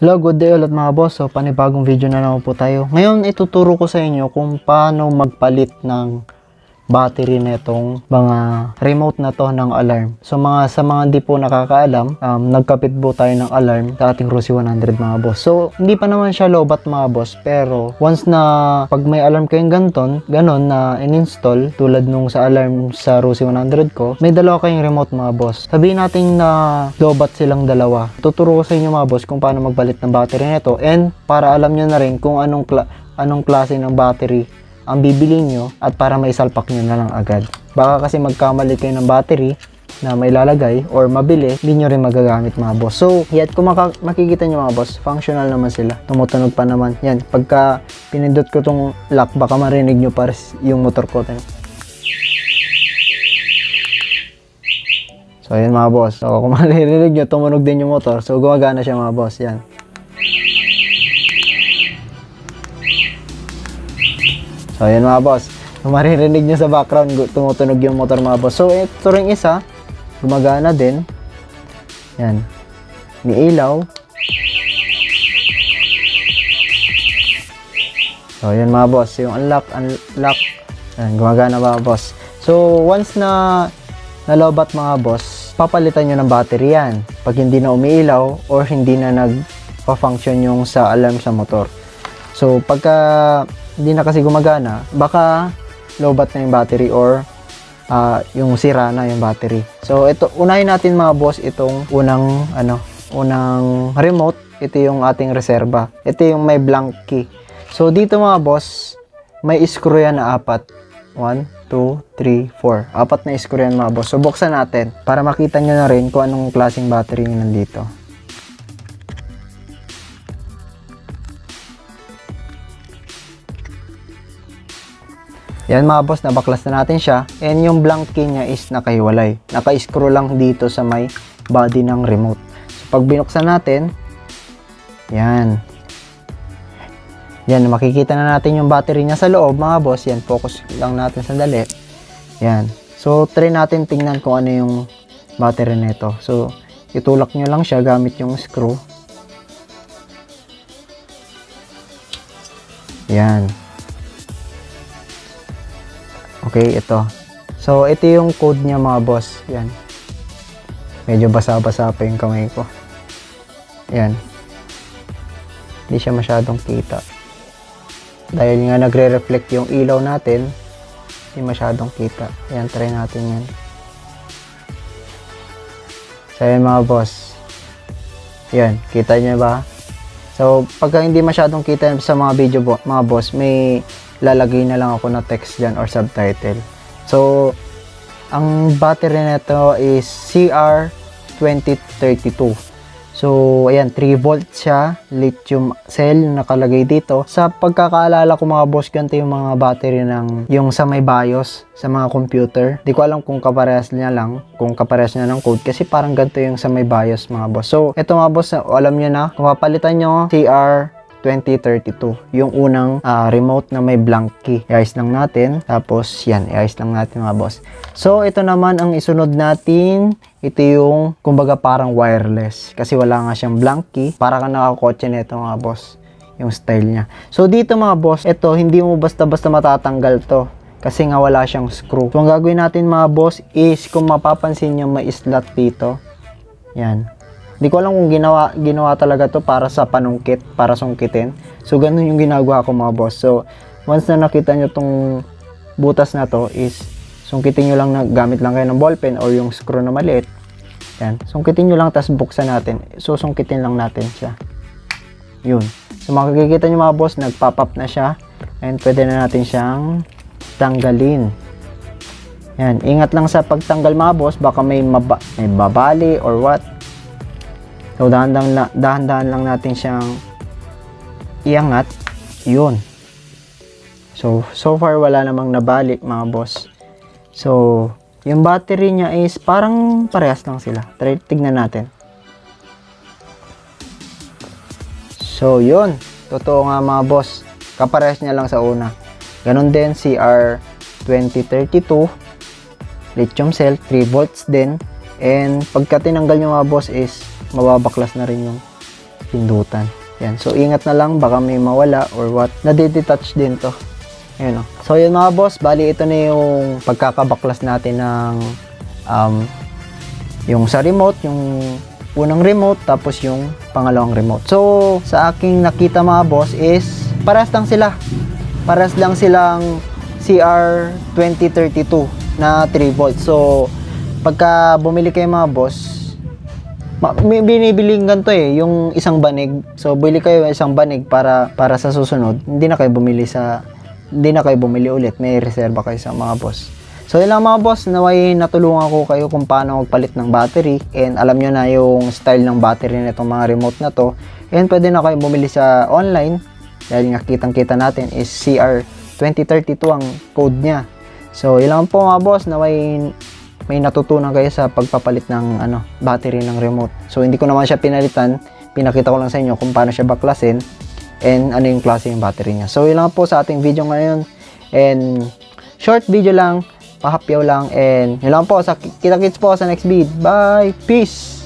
Hello, good day ulit mga boss. So, panibagong video na naman po tayo. Ngayon, ituturo ko sa inyo kung paano magpalit ng battery netong mga remote na to ng alarm. So, mga sa mga hindi po nakakaalam, um, nagkapit po tayo ng alarm sa ating Rusi 100 mga boss. So, hindi pa naman siya lobat mga boss, pero once na pag may alarm kayong ganton, ganon na in-install, tulad nung sa alarm sa Rusi 100 ko, may dalawa kayong remote mga boss. Sabihin natin na lobat silang dalawa. Tuturo ko sa inyo mga boss kung paano magpalit ng battery nito and para alam nyo na rin kung anong kla- anong klase ng battery ang bibili nyo at para may salpak nyo na lang agad. Baka kasi magkamali kayo ng battery na may lalagay or mabili, hindi nyo rin magagamit mga boss. So, yan, kung maka- makikita nyo mga boss, functional naman sila. Tumutunog pa naman. Yan, pagka pinindot ko tong lock, baka marinig nyo pa rin yung motor ko. So, yan mga boss. So, kung maririnig nyo, tumunog din yung motor. So, gumagana siya mga boss. Yan. So, yan mga boss. Kung maririnig nyo sa background, tumutunog yung motor mga boss. So, ito rin isa, gumagana din. Yan. May ilaw. So, yan mga boss. Yung unlock, unlock. Yan, gumagana mga boss. So, once na nalobat mga boss, papalitan nyo ng battery yan. Pag hindi na umiilaw or hindi na nagpa-function yung sa alarm sa motor. So, pagka hindi na kasi gumagana, baka lowbat na yung battery or ah, yung sira na yung battery. So, ito, unahin natin mga boss itong unang, ano, unang remote. Ito yung ating reserva. Ito yung may blank key. So, dito mga boss, may screw yan na apat. 1, 2, 3, 4. Apat na screw yan mga boss. So, buksan natin para makita nyo na rin kung anong klaseng battery yung nandito. Yan mga boss, nabaklas na natin siya. And yung blank key niya is nakahiwalay. Naka-screw lang dito sa may body ng remote. So, pag binuksan natin, yan. Yan, makikita na natin yung battery niya sa loob mga boss. Yan, focus lang natin sandali. Yan. So, try natin tingnan kung ano yung battery nito. So, itulak nyo lang siya gamit yung screw. Yan. Okay, ito. So, ito yung code niya mga boss. Yan. Medyo basa-basa pa yung kamay ko. Yan. Hindi siya masyadong kita. Dahil nga nagre-reflect yung ilaw natin, hindi masyadong kita. Yan, try natin yan. So, yan mga boss. Yan, kita niyo ba? So, pagka hindi masyadong kita sa mga video bo- mga boss, may lalagay na lang ako na text dyan or subtitle. So, ang battery nito is CR2032. So, ayan, 3 volt siya, lithium cell nakalagay dito. Sa pagkakaalala ko mga boss, ganito yung mga battery ng yung sa may BIOS sa mga computer. Di ko alam kung kaparehas niya lang, kung kaparehas niya ng code kasi parang ganito yung sa may BIOS mga boss. So, ito mga boss, alam niyo na, kung papalitan nyo CR 2032. Yung unang ah, remote na may blank key. I-ayos lang natin. Tapos, yan. I-ayos lang natin mga boss. So, ito naman ang isunod natin. Ito yung, kumbaga parang wireless. Kasi wala nga siyang blank key. Para ka nakakotse nito mga boss. Yung style niya. So, dito mga boss, ito, hindi mo basta-basta matatanggal to. Kasi nga wala siyang screw. So, ang gagawin natin mga boss is, kung mapapansin nyo, may slot dito. Yan. Hindi ko alam kung ginawa, ginawa talaga to para sa panungkit, para sungkitin. So, ganun yung ginagawa ko mga boss. So, once na nakita nyo tong butas na to is, sungkitin nyo lang na gamit lang kayo ng ballpen or yung screw na maliit. Yan. Sungkitin nyo lang, tapos buksan natin. So, sungkitin lang natin siya. Yun. So, makikita nyo mga boss, nag-pop up na siya. And pwede na natin siyang tanggalin. Yan. Ingat lang sa pagtanggal mga boss, baka may, maba- may babali or what. So, dahan-dahan, dahan-dahan lang natin siyang iangat. Yun. So, so far wala namang nabalik mga boss. So, yung battery niya is parang parehas lang sila. Try, tignan natin. So, yun. Totoo nga mga boss. Kaparehas niya lang sa una. Ganon din, CR2032. Lithium cell, 3 volts din. And pagka tinanggal nyo mga boss is mababaklas na rin yung pindutan. Yan. So, ingat na lang. Baka may mawala or what. Nadidetach din to. Ayan o. So, yun mga boss. Bali, ito na yung pagkakabaklas natin ng um, yung sa remote, yung unang remote, tapos yung pangalawang remote. So, sa aking nakita mga boss is, paras lang sila. Paras lang silang CR2032 na 3 volts. So, pagka bumili kayo mga boss, binibiling ganito eh, yung isang banig. So, bili kayo ng isang banig para para sa susunod. Hindi na kayo bumili sa hindi na kayo bumili ulit. May reserba kayo sa mga boss. So, yun lang mga boss, naway natulungan ko kayo kung paano magpalit ng battery and alam nyo na yung style ng battery nitong mga remote na to. And pwede na kayo bumili sa online dahil nga kitang-kita natin is CR2032 ang code niya. So, yun lang po mga boss, naway may natutunan kayo sa pagpapalit ng ano, battery ng remote. So, hindi ko naman siya pinalitan. Pinakita ko lang sa inyo kung paano siya baklasin and ano yung klase yung battery niya. So, yun lang po sa ating video ngayon. And short video lang, pahapyaw lang. And yun lang po. Sa, kita-kits po sa next video. Bye! Peace!